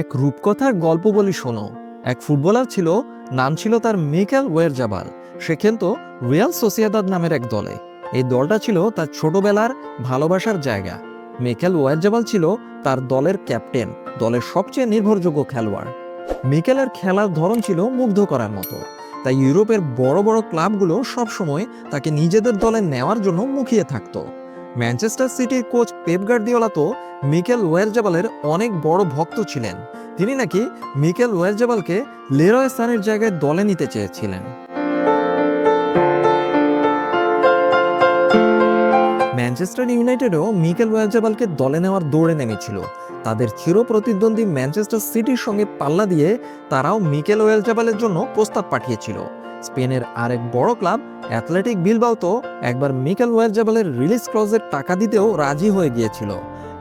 এক রূপকথার গল্প বলি শোনো। এক ফুটবলার ছিল, নাম ছিল তার মিকেল ওয়েরজাবাল। সে খেলতো রিয়াল সোসিয়াদাদ নামের এক দলে। এই দলটা ছিল তার ছোটবেলার ভালোবাসার জায়গা। মিকেল ওয়েরজাবাল ছিল তার দলের ক্যাপ্টেন, দলের সবচেয়ে নির্ভরযোগ্য খেলোয়াড়। মিকেলের খেলার ধরন ছিল মুগ্ধ করার মতো। তাই ইউরোপের বড় বড় ক্লাবগুলো সবসময় তাকে নিজেদের দলে নেওয়ার জন্য মুখিয়ে থাকতো। ম্যানচেস্টার সিটির কোচ পেপ গার্দিওলা তো মিকেল ওয়েরজাবালের অনেক বড় ভক্ত ছিলেন। তিনি নাকি মিকেল ওয়েরজাবালকে লেরয় সানের জায়গায় দলে নিতে চেয়েছিলেন। ম্যানচেস্টার ইউনাইটেডও মিকেল ওয়েরজাবালকে দলে নেওয়ার দৌড়ে নেমেছিল। তাদের চির প্রতিদ্বন্দ্বী ম্যানচেস্টার সিটির সঙ্গে পাল্লা দিয়ে তারাও মিকেল ওয়েলজাবালের জন্য প্রস্তাব পাঠিয়েছিল। স্পেনের আরেক বড় ক্লাব, অ্যাথলেটিক বিলবাও তো একবার মিকেল ওয়েলজাবালের রিলিজ ক্লজের টাকা দিতেও রাজি হয়ে গিয়েছিল।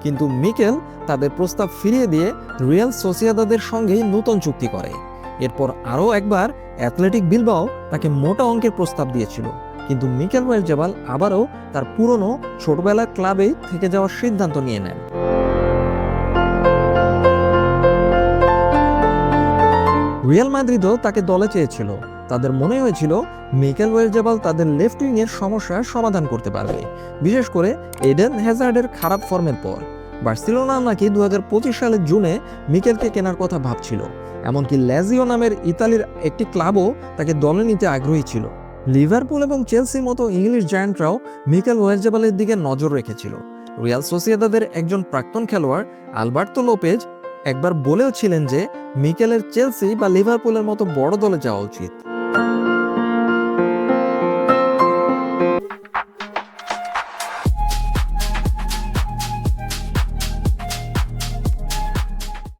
কিন্তু মিকেল তাদের প্রস্তাব ফিরিয়ে দিয়ে রিয়াল সোসিয়াদাদের সঙ্গেই নতুন চুক্তি করে। এরপর আরও একবার অ্যাথলেটিক বিলবাও তাকে মোটা অঙ্কের প্রস্তাব দিয়েছিল। কিন্তু মিকেল ওয়েলজাবাল আবারও তার পুরনো, ছোটবেলার ক্লাবেই থেকে যাওয়ার সিদ্ধান্ত নিয়ে নেন। রিয়াল মাদ্রিদও তাকে দলে চেয়েছিল। তাদের মনে হয়েছিল মিকেল ওয়েলজাবাল তাদের লেফট উইংয়ের সমস্যার সমাধান করতে পারবে, বিশেষ করে এডেন হ্যাজার্ডের খারাপ ফর্মের পর। বার্সেলোনা নাকি দুহাজার পঁচিশ সালের জুনে মিকেলকে কেনার কথা ভাবছিল, এমনকি ল্যাজিও নামের ইতালির একটি ক্লাবও তাকে দলে নিতে আগ্রহী ছিল। লিভারপুল এবং চেলসির মতো ইংলিশ জায়ান্টরাও মিকেল ওয়েলজাবালের দিকে নজর রেখেছিল। রিয়াল সোসিয়াদাদের একজন প্রাক্তন খেলোয়াড় আলবার্তো লোপেজ একবার বলেও ছিলেন যে মিকেলের চেলসি বা লিভারপুলের মতো বড় দলে যাওয়া উচিত। thank you